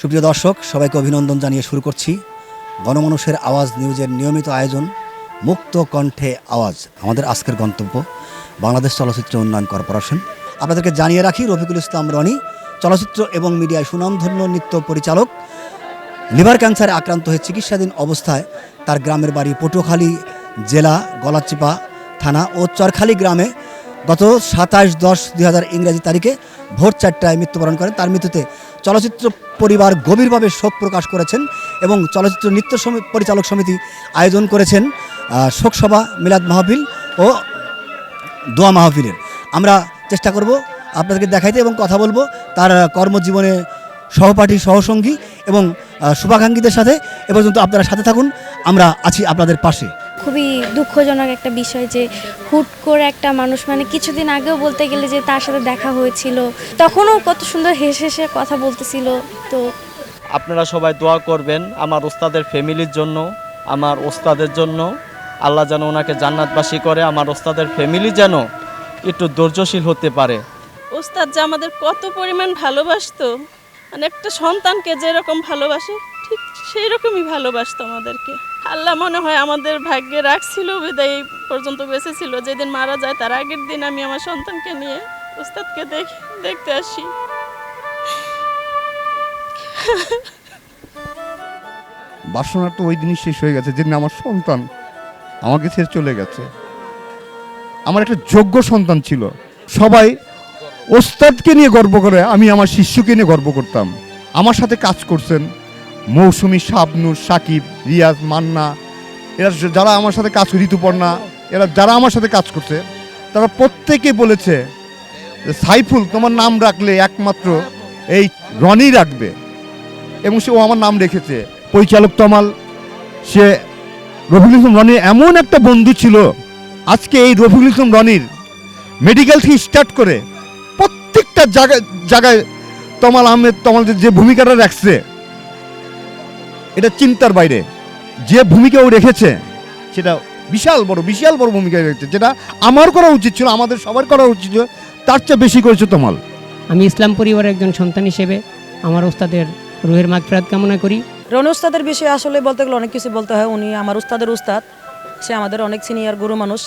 সুপ্রিয় দর্শক, সবাইকে অভিনন্দন জানিয়ে শুরু করছি। গণমানুষের আওয়াজ নিউজের নিয়মিত আয়োজন, মুক্ত কণ্ঠে আওয়াজ, আমাদের আজকের গন্তব্য, বাংলাদেশ চলচ্চিত্র উন্নয়ন কর্পোরেশন। আপনাদেরকে জানিয়ে রাখি, রফিকুল ইসলাম রনি, চলচ্চিত্র এবং মিডিয়ায় সুনামধন্য নৃত্য পরিচালক, লিভার ক্যান্সারে আক্রান্ত হয়ে চিকিৎসাধীন অবস্থায় তার গ্রামের বাড়ি পটুয়াখালী জেলা, গলাচিপা থানা ও চরখালী গ্রামে গত সাতাশ দশ দুই হাজার ইংরেজি তারিখে ভোর চারটায় মৃত্যুবরণ করেন। তার মৃত্যুতে চলচ্চিত্র পরিবার গভীরভাবে শোক প্রকাশ করেছেন এবং চলচ্চিত্র নৃত্য পরিচালক সমিতি আয়োজন করেছেন শোকসভা মিলাদ মাহফিল ও দোয়া মাহফিলের। আমরা চেষ্টা করব আপনাদেরকে দেখাইতে এবং কথা বলব তার কর্মজীবনে সহপাঠী, সহসঙ্গী এবং শুভাকাঙ্ক্ষীদের সাথে। এ পর্যন্ত আপনারা সাথে থাকুন, আমরা আছি আপনাদের পাশে। খুবই দুঃখজনক একটা বিষয় যে হুট করে একটা মানুষ মানে কিছুদিন আগেও বলতে গেলে যে তার সাথে দেখা হয়েছিল তখনও কত সুন্দর হেসে হেসে কথা বলতেছিল তো আপনারা সবাই দোয়া করবেন আমার ওস্তাদের ফ্যামিলির জন্য আমার ওস্তাদের জন্য। আল্লাহ যেন ওনাকে জান্নাতবাসী করে আমার ওস্তাদের ফ্যামিলি যেন একটু ধৈর্যশীল হতে পারে। ওস্তাদ যে আমাদের কত পরিমাণ ভালোবাসতো মানে একটা সন্তানকে যেরকম ভালোবাসে ঠিক সেই রকমই ভালোবাসতো আমাদেরকে। আল্লাহ মনে হয় আমাদের ভাগ্যে রাখছিল, বিদায় পর্যন্ত বেঁচে ছিল যেদিন মারা যায়, তার আগের দিন আমি আমার সন্তানকে নিয়ে ওস্তাদকে দেখ দেখতে আসি। বাসনা তো ওই দিনই শেষ হয়ে গেছে, যেদিন আমার সন্তান আমাকে ছেড়ে চলে গেছে। আমার একটা যোগ্য সন্তান ছিল। সবাই ওস্তাদকে নিয়ে গর্ব করে, আমি আমার শিষ্যকে নিয়ে গর্ব করতাম। আমার সাথে কাজ করছেন। মৌসুমি শাবনুর, সাকিব, রিয়াজ, মান্না, এরা যারা আমার সাথে কাজ করে, ঋতুপর্ণা, এরা যারা আমার সাথে কাজ করছে, তারা প্রত্যেকে বলেছে যে সাইফুল, তোমার নাম রাখলে একমাত্র এই রনি রাখবে। এবং সে ও আমার নাম রেখেছে। পরিচালক তমাল, সে রফিকুল ইসলাম রনির এমন একটা বন্ধু ছিল, আজকে এই রফিকুল ইসলাম রনির মেডিকেল থেকে স্টার্ট করে প্রত্যেকটা জায়গায় জায়গায় তমাল আহমেদ, তমাল যে ভূমিকাটা রাখছে এটা চিন্তার বাইরে। যে ভূমিকা ও রেখেছে সেটা বিশাল বড় বিশাল বড় ভূমিকা রেখেছে যেটা আমার করা উচিত ছিল আমাদের সবার করা উচিত ছিল তার চেয়ে বেশি করেছে তমাল। আমি ইসলাম পরিবারের একজন সন্তান হিসেবে আমার ওস্তাদের রুহের মাগফিরাত কামনা করি। রন উস্তাদের বিষয়ে আসলে বলতে গেলে অনেক কিছু বলতে হয়। উনি আমার উস্তাদের উস্তাদ সে আমাদের অনেক সিনিয়র গুরু মানুষ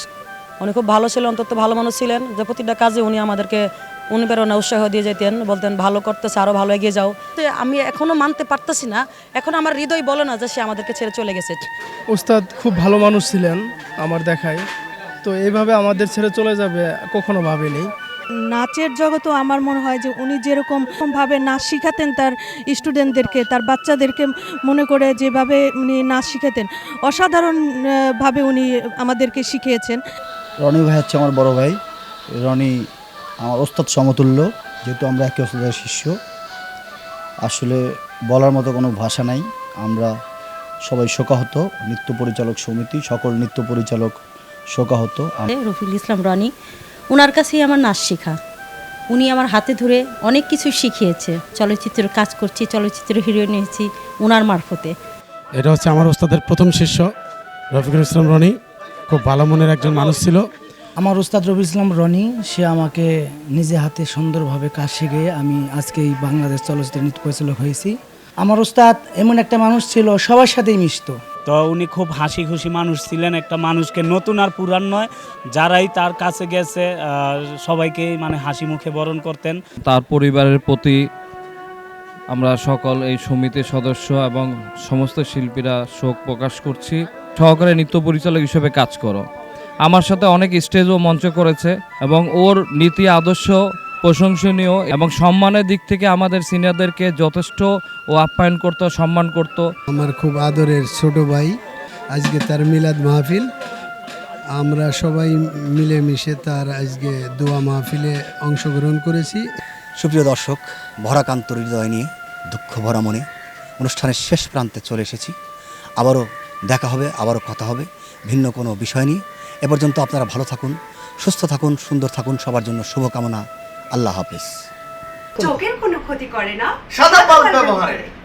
উনি খুব ভালো ছিলেন অন্তত ভালো মানুষ ছিলেন। যে প্রতিটা কাজে উনি আমাদেরকে অনুপ্রেরণা উৎসাহ দিয়ে যেতেন বলতেন ভালো করতেছে আরও ভালো এগিয়ে যাও। তো আমি এখনও মানতে পারতেছি না। এখন আমার হৃদয় বলে না যে সে আমাদেরকে ছেড়ে চলে গেছে। ওস্তাদ খুব ভালো মানুষ ছিলেন আমার দেখায়। তো এইভাবে আমাদের ছেড়ে চলে যাবে কখনো ভাবিনি? নাচের জগতও আমার মনে হয় যে উনি যেরকম ভাবে নাচ শিখাতেন তার স্টুডেন্টদেরকে তার বাচ্চাদেরকে মনে করে যেভাবে উনি নাচ শিখাতেন অসাধারণ আহ, ভাবে উনি আমাদেরকে শিখিয়েছেন। রনি ভাই হচ্ছে আমার বড় ভাই। রনি আমার ওস্তাদ সমতুল্য যেহেতু আমরা একে ওস্তাদের শিষ্য আসলে বলার মতো কোনো ভাষা নাই। আমরা সবাই শোকাহত নৃত্য পরিচালক সমিতি সকল নৃত্য পরিচালক শোকাহত। রফিকুল ইসলাম রনি ওনার কাছেই আমার নাচ শেখা। উনি আমার হাতে ধরে অনেক কিছু শিখিয়েছে। চলচ্চিত্র কাজ করছি চলচ্চিত্র হিরো নিয়েছি ওনার মারফতে। এটা হচ্ছে আমার ওস্তাদের প্রথম শিষ্য রফিকুল ইসলাম রনি। খুব ভালো মনের একজন মানুষ ছিল। আমার উস্তাদ রবি ইসলাম রনি সে আমাকে নিজে হাতে সুন্দরভাবে কাজ শিখে আমি আজকে এই বাংলাদেশ চলচ্চিত্র নৃত্য পরিচালক হয়েছি। আমার উস্তাদ এমন একটা মানুষ ছিল সবার সাথেই মিশত। তো উনি খুব হাসি খুশি মানুষ ছিলেন একটা মানুষকে নতুন আর পুরান নয় যারাই তার কাছে গেছে সবাইকে মানে হাসি মুখে বরণ করতেন। তার পরিবারের প্রতি আমরা সকল এই সমিতির সদস্য এবং সমস্ত শিল্পীরা শোক প্রকাশ করছি। সহকারে নৃত্য পরিচালক হিসেবে কাজ করো। আমার সাথে অনেক স্টেজ ও মঞ্চ করেছে এবং ওর নীতি আদর্শ প্রশংসনীয় এবং সম্মানের দিক থেকে আমাদের সিনিয়রদেরকে যথেষ্ট ও আপ্যায়ন করতো সম্মান করতো। আমার খুব আদরের ছোট ভাই আজকে তার মিলাদ মাহফিল। আমরা সবাই মিলেমিশে তার আজকে দোয়া মাহফিলে অংশগ্রহণ করেছি। সুপ্রিয় দর্শক ভরাকান্ত হৃদয় নিয়ে দুঃখ ভরা মনে অনুষ্ঠানের শেষ প্রান্তে চলে এসেছি। আবারও দেখা হবে আবারও কথা হবে ভিন্ন কোনো বিষয় নিয়ে। এ পর্যন্ত আপনারা ভালো থাকুন সুস্থ থাকুন সুন্দর থাকুন সবার জন্য শুভকামনা। আল্লাহ হাফিজ। চোখের কোনো ক্ষতি করে না। সাদা পাল্প ব্যবহারে